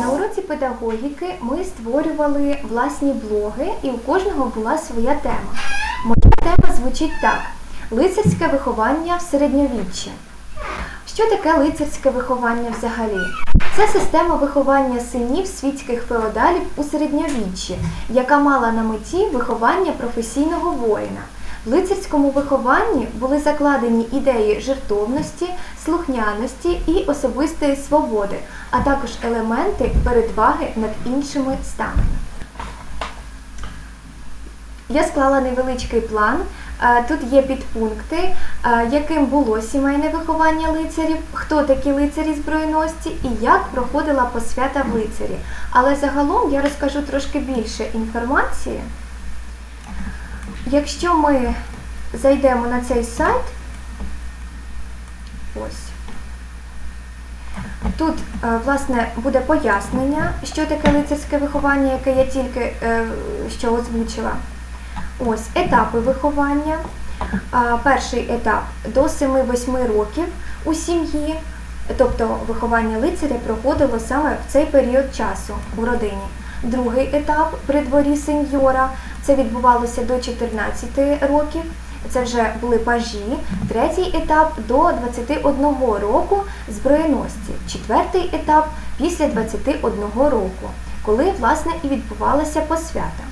На уроці педагогіки ми створювали власні блоги, і у кожного була своя тема. Моя тема звучить так: лицарське виховання в середньовіччі. Що таке лицарське виховання взагалі? Це система виховання синів світських феодалів у середньовіччі, яка мала на меті виховання професійного воїна. В лицарському вихованні були закладені ідеї жертовності, слухняності і особистої свободи, а також елементи передваги над іншими станами. Я склала невеличкий план. Е, Тут є підпункти, е, яким було сімейне виховання лицарів, хто такі лицарі збройності і як проходила посвята в лицарі. Але загалом я розкажу трошки більше інформації. Якщо ми зайдемо на цей сайт, ось. Тут, е, власне, буде пояснення, що таке лицарське виховання, яке я тільки е, що озвучила. Ось етапи виховання. Перший етап до 7-8 років у сім'ї, тобто виховання лицаря проходило саме в цей період часу у родині. Другий етап при дворі сеньора це відбувалося до 14 років. Це вже були пажі. Третій етап до 21 року зброєності. Четвертий етап після 21 року, коли власне і відбувалася посвята.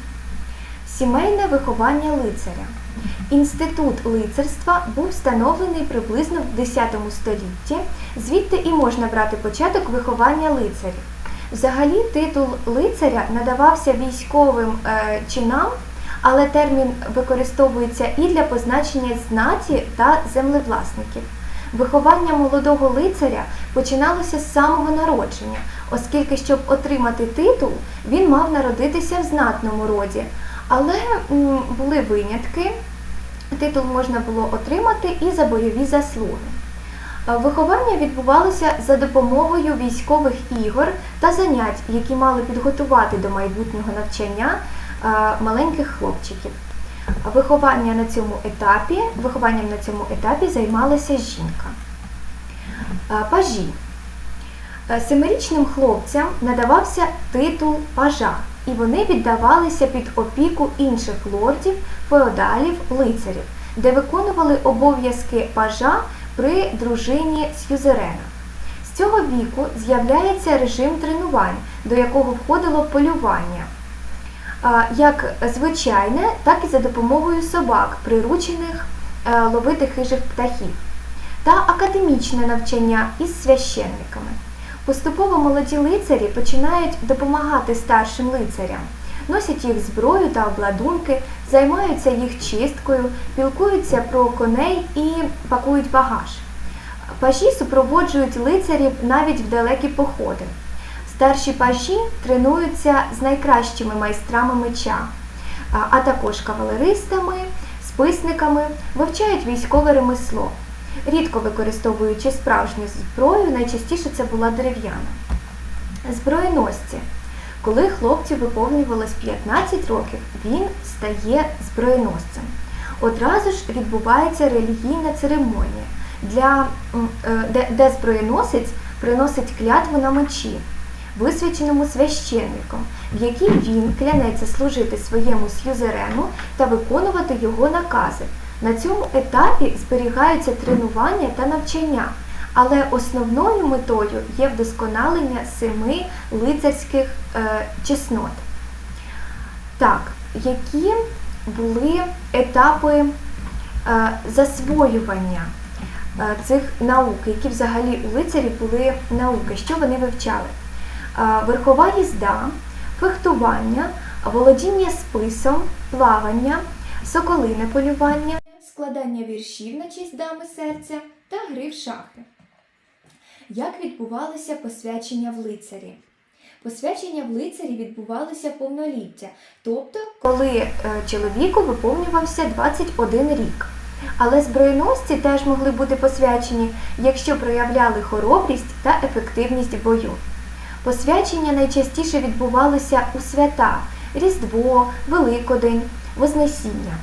Сімейне виховання лицаря. Інститут лицарства був встановлений приблизно в X столітті, звідти і можна брати початок виховання лицарів. Взагалі титул лицаря надавався військовим е, чинам, але термін використовується і для позначення знаті та землевласників. Виховання молодого лицаря починалося з самого народження, оскільки, щоб отримати титул, він мав народитися в знатному роді. Але були винятки. Титул можна було отримати і за бойові заслуги. Виховання відбувалося за допомогою військових ігор та занять, які мали підготувати до майбутнього навчання е, маленьких хлопчиків. Виховання на цьому етапі, вихованням на цьому етапі займалася жінка. Е, Пажі. Е, Семирічним хлопцям надавався титул пажа, і вони віддавалися під опіку інших лордів, феодалів, лицарів, де виконували обов'язки пажа при дружині Сюзерена. З цього віку з'являється режим тренувань, до якого входило полювання, як звичайне, так і за допомогою собак, приручених е, ловити хижих птахів, та академічне навчання із священниками. Поступово молоді лицарі починають допомагати старшим лицарям, носять їх зброю та обладунки, займаються їх чисткою, пілкуються про коней і пакують багаж. Пажі супроводжують лицарів навіть в далекі походи. Старші пажі тренуються з найкращими майстрами меча, а- також кавалеристами, списниками, вивчають військове ремесло рідко використовуючи справжню зброю, найчастіше це була дерев'яна. Зброєносці. Коли хлопцю виповнювалось 15 років, він стає зброєносцем. Одразу ж відбувається релігійна церемонія, для, е, де, де зброєносець приносить клятву на мечі, висвяченому священником, в якій він клянеться служити своєму сюзерену та виконувати його накази. На цьому етапі зберігаються тренування та навчання, але основною метою є вдосконалення семи лицарських е, чеснот. Так, які були етапи е, засвоювання е, цих наук, які взагалі у лицарів були науки, що вони вивчали? Е, верхова їзда, фехтування, володіння списом, плавання, соколине полювання, складання віршів на честь дами серця та гри в шахи. Як відбувалося посвячення в лицарі? Посвячення в лицарі відбувалося повноліття, тобто коли е, чоловіку виповнювався 21 рік. Але зброєносці теж могли бути посвячені, якщо проявляли хоробрість та ефективність в бою. Посвячення найчастіше відбувалося у свята Різдво, Великодень, Вознесіння.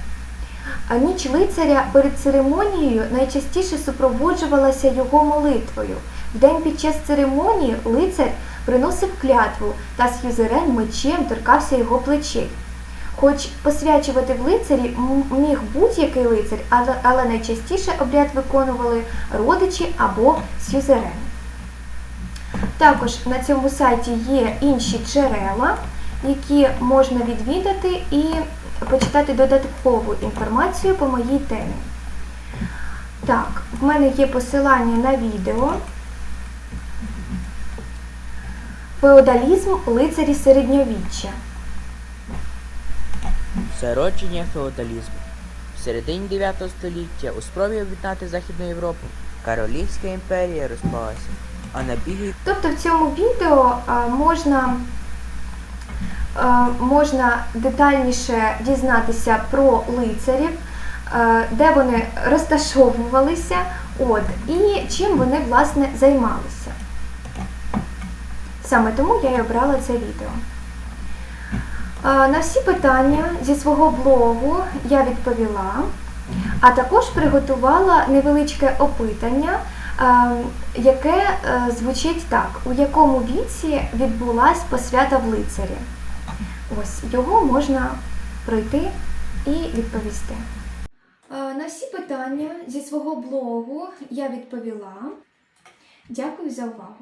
А ніч лицаря перед церемонією найчастіше супроводжувалася його молитвою. В день під час церемонії лицар приносив клятву та з мечем торкався його плечей. Хоч посвячувати в лицарі міг будь-який лицар, але, але найчастіше обряд виконували родичі або сюзерени. Також на цьому сайті є інші джерела, які можна відвідати і почитати додаткову інформацію по моїй темі. Так, в мене є посилання на відео. Феодалізм лицарі середньовіччя. Зародження феодалізму. В середині 9 століття у спробі об'єднати Західну Європу Каролівська імперія розпалася, а набіги Тобто в цьому відео а, можна, а, можна детальніше дізнатися про лицарів, а, де вони розташовувалися, от, і чим вони власне займалися. Саме тому я і обрала це відео. На всі питання зі свого блогу я відповіла, а також приготувала невеличке опитання, яке е, звучить так: у якому віці відбулась посвята в лицарі? Ось його можна пройти і відповісти. На всі питання зі свого блогу я відповіла. Дякую за увагу.